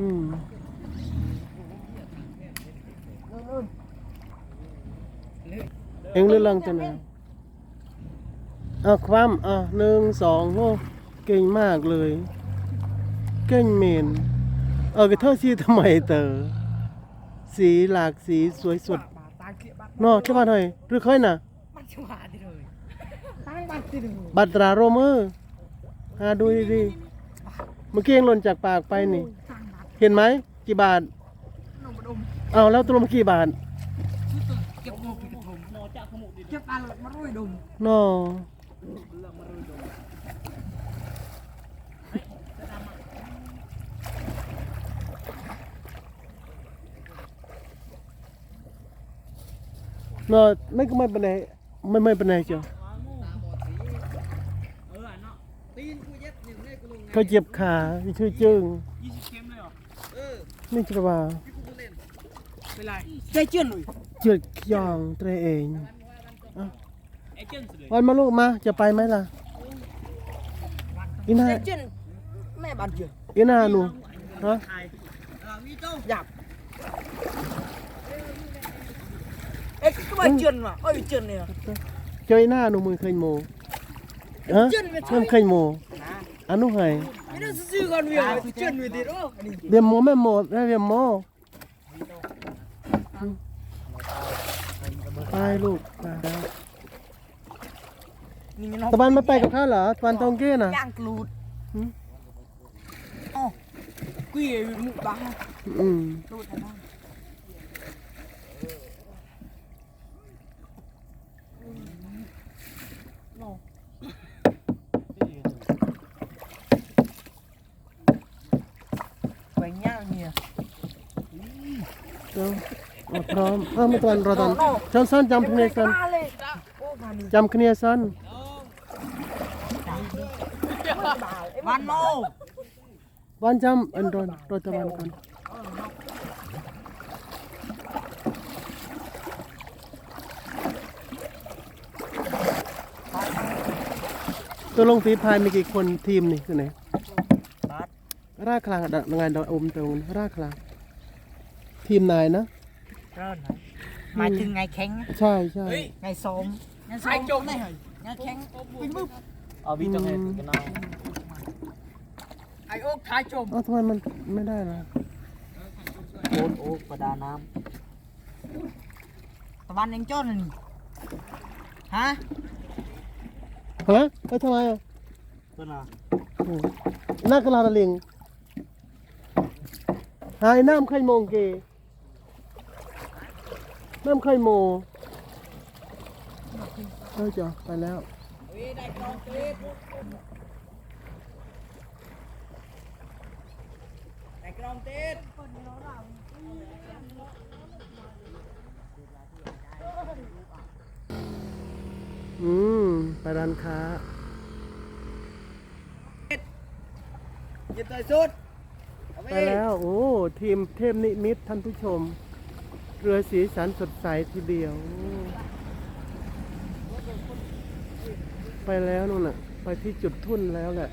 อืมเอ็งเรื่องจะไหนเอาความอะหนึ่งสองโอ้เก่งมากเลย เก่งเมน เออกระเทาสีทำไมเตอสีหลากสีสวยสุดบาตาเขียบัตรเนอแค่บ้านหน่อยหรือค่อยน่ะบัตราดิเลยตั้งบัตราโรเมอร์หาดูดีๆเมื่อกี้เองหล่นจากปากไปนี่ เห็นไหมกี่บาทนมดมเอาแล้วตัวลงกี่บาทชื่อตัวเก็บโมปิกระทมโมจากขมุดเก็บปลาหลดมารุ่ยดมนอเนอไม่ก็ไม่เป็นไรไม่ไม่เป็นไรเจ้าเออเนาะตีนกูเย็บหนึ่งเลยกูลงเขาเจ็บขาช่วยจึง นี่จะว่าที่กูเล่นเป็นไรใจเจือนเลยเจืดยองตัวเองไอ้เจือนสุดเลยวันมาลูกมาจะไปไหมล่ะอีน่าใจเจือนแม่บ้านเจือนอีน่าหนูฮะไทยมีโต้หยับเอ๊ะก็มาเจือนว่ะเอ้ยเจือนเนี่ยเจออีน่าหนูมือเคยโมฮะเจือนไม่ใช่เริ่มเคยโม อันนู้นไงไม่ได้ซื้อกันเวียเจือนเวียดิโอ้อันนี้เรียมโมไม่โมได้เรียมโมไปลูกไปได้นี่น้องตะวันมาไปกับข้าเหรอตะวันตองเก้น่ะย่างกรูดหืมอ๋อกุ้ยหมูบ้า อืม รูดอะไรไปย่างเนี่ย เดี๋ยวเอาพร้อมเออไม่ตะวันรอตอนจำสันจำคะแนนสันเลยโอ้มานี่จำคะแนนสันวันโมวันจำอันรอนรอตะวันก่อนตัวลงฝีพายมีกี่คนทีมนี่คือไหนบัดรากคลางดังไงดอกอมตรงรากคลาง ทีมนายนะ เริ่มหมายถึงไงแข็งใช่ใช่ ไงซ้อมไงซ้อมจมได้เหรอไงแข็งปิ้งบึ้บเอาวิจังไงกันเอาไอโอ๊กท้ายจม เอ้าทำไมมันไม่ได้ล่ะโอ๊ตโอ๊ตประดาน้ตะวันยังจ้อนนี่ฮะฮะเอ้ยทำไมอะำต้นอะโอ้หน้ากระลาตะลิงหายน้ำไข่โมงเก น้ำไข่โมเฮ้ยจ้ะไปแล้วได้กรองเกล็ดได้กรองเกล็ดอืม ไปร้านค้ายิบตัวสุด ไปแล้ว โอ้ ทีมเทพนิมิตรท่านผู้ชม เรือสีสันสดใสทีเดียว ไปแล้วนู่นน่ะ ไปที่จุดทุ่นแล้วแหละ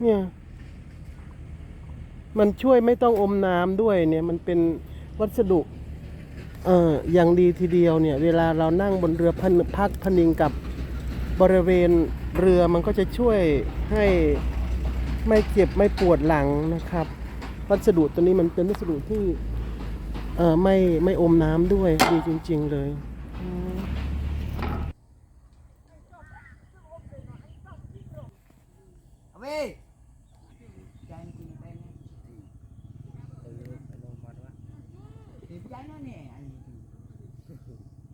เนี่ย มันช่วยไม่ต้องอมน้ำด้วยเนี่ย มันเป็นวัสดุ เอ่ออย่างดีทีเดียวเนี่ย เวลาเรานั่งบนเรือพันพักพนิงกับบริเวณเรือมันก็จะช่วยให้ไม่เจ็บไม่ปวดหลังนะครับ วัสดุตัวนี้มันเป็นวัสดุที่เอ่อไม่ไม่อมน้ำด้วยดีจริง ๆ เลยอืมเอาเว้ยใจจริงไปนะดีใจนะเนี่ยอันนี้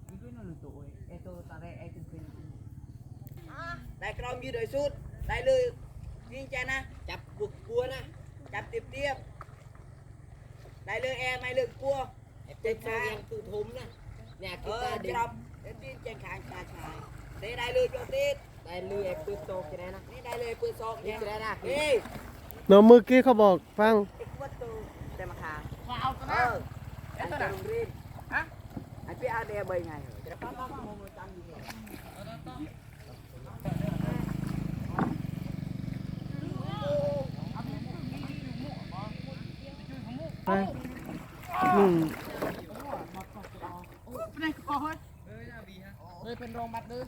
ดีด้วยนะลูกตัวเอ้ยไอ้ตัวตาแรกไอ้ตัวเป็นได้กรองยืดโดยสุดได้เลย แ mày đừng รัวเป็ดเสียงคือทุมนะเนี่ยกีตา ờ ร์เด็ก chồng đến đi trên kháng cà chài để đây lười cho ได้เลยเปืนโตกจะได้นะ นี่ได้เลยเปืนซองนี่จะได้นะเฮ้ยน้องมือกี้เขาบอกฟังไอ้วัตูแต่มาคาว้าวตัวเนะอไอ้ตัวรงรีบฮะไอ้พี่อาเดียเบยไงบงมันเนี่ยไป หนึ่งเลยเป็นโรงบัตรดื้อ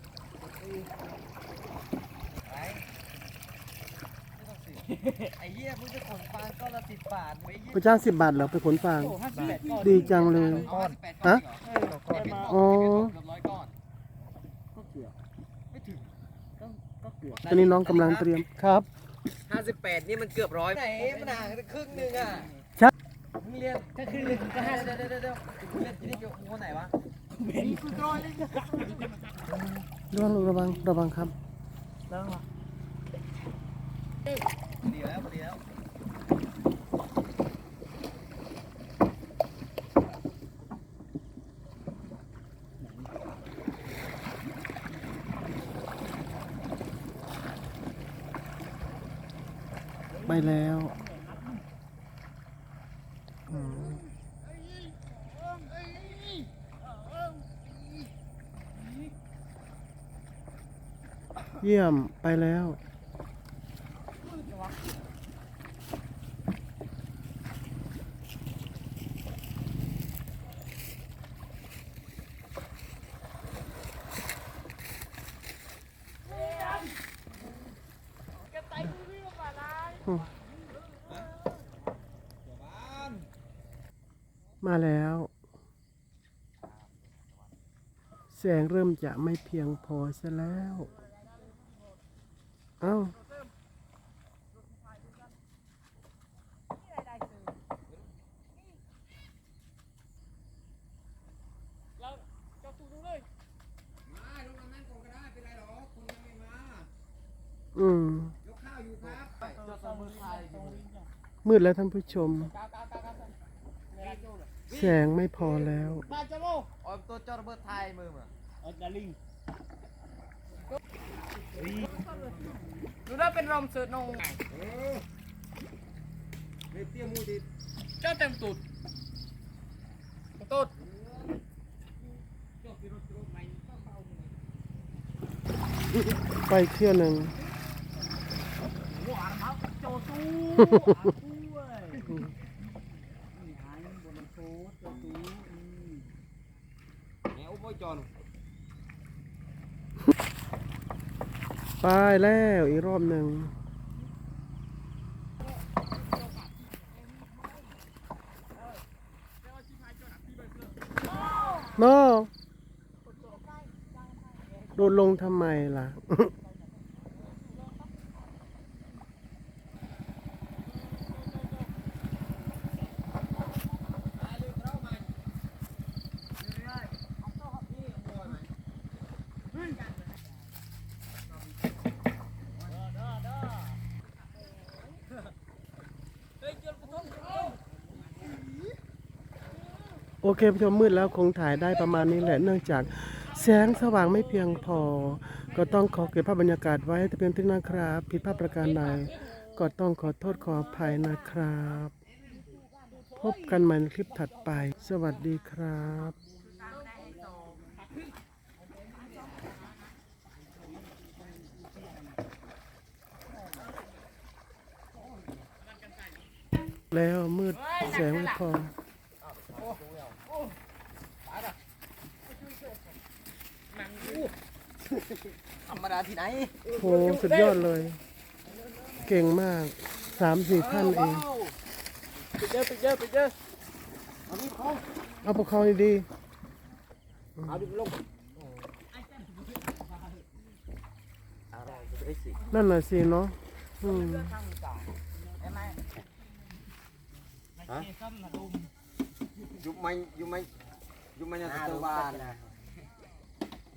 ไอ้เหี้ยมึงจะขนฟางก้อนละสิบบาทไอ้เหี้ยไปจ้างสิบบาทเหรอไปขนฟางห้าสิบแปดก้อนดีจังเลยก้อนฮะก้อนมาอ๋อเกือบร้อยก้อนก็เกือบไม่ถึงก็ก็เกือบตอนนี้น้องกำลังเตรียมครับ ห้าสิบแปดนี่มันเกือบร้อยไหนมันห่างกันครึ่งหนึงอะใช่มึง เรียนแค่ครึ่งหนึงก็ห้าเดี๋ยวเดี๋ยวเดี๋ยวเดี๋ยวมึงเรียนที่นี่อยู่คนไหนวะระวังระวังระวังครับดีแล้วดีแล้วไปแล้วอืม เยี่ยมไปแล้ว มาแล้ว แสงเริ่มจะไม่เพียงพอซะแล้ว เอ้าอืมมืดแล้วท่านผู้ชม แสงไม่พอแล้วมาจ้าโมออมตัวจอระเบิดไทยมือมาดูได้เป็นรอมเสือนงเจ้าเต็มตุดตุดไปเที่ยวหนึ่งเนี่ยอุ้มไว้จอ ไปแล้วอีกรอบหนึ่งโนโดดลงทำไมล่ะ เคผู้ชมมืดแล้วคงถ่ายได้ประมาณนี้แหละ เนื่องจากแสงสว่างไม่เพียงพอ ก็ต้องขอเก็บภาพบรรยากาศไว้แต่เพียงที่านี้นะครับ ผิดพลาดประการใดก็ต้องขอโทษขออภัยนะครับ พบกันใหม่ในคลิปถัดไป สวัสดีครับแล้วมืดแสงไม่พอ ธรรมดาที่ไหนโหสุดยอดเลย เก่งมากสามสี่ท่านเองไปเจอไปเจอไปเจอเอาพวกเขาดีเอาดิลงอะไรจะไปได้สิๆนั่นน่ะสิเนาะอืมยุบไม่ยุบไม่ยุบไม่ยังตัวบ้านนะ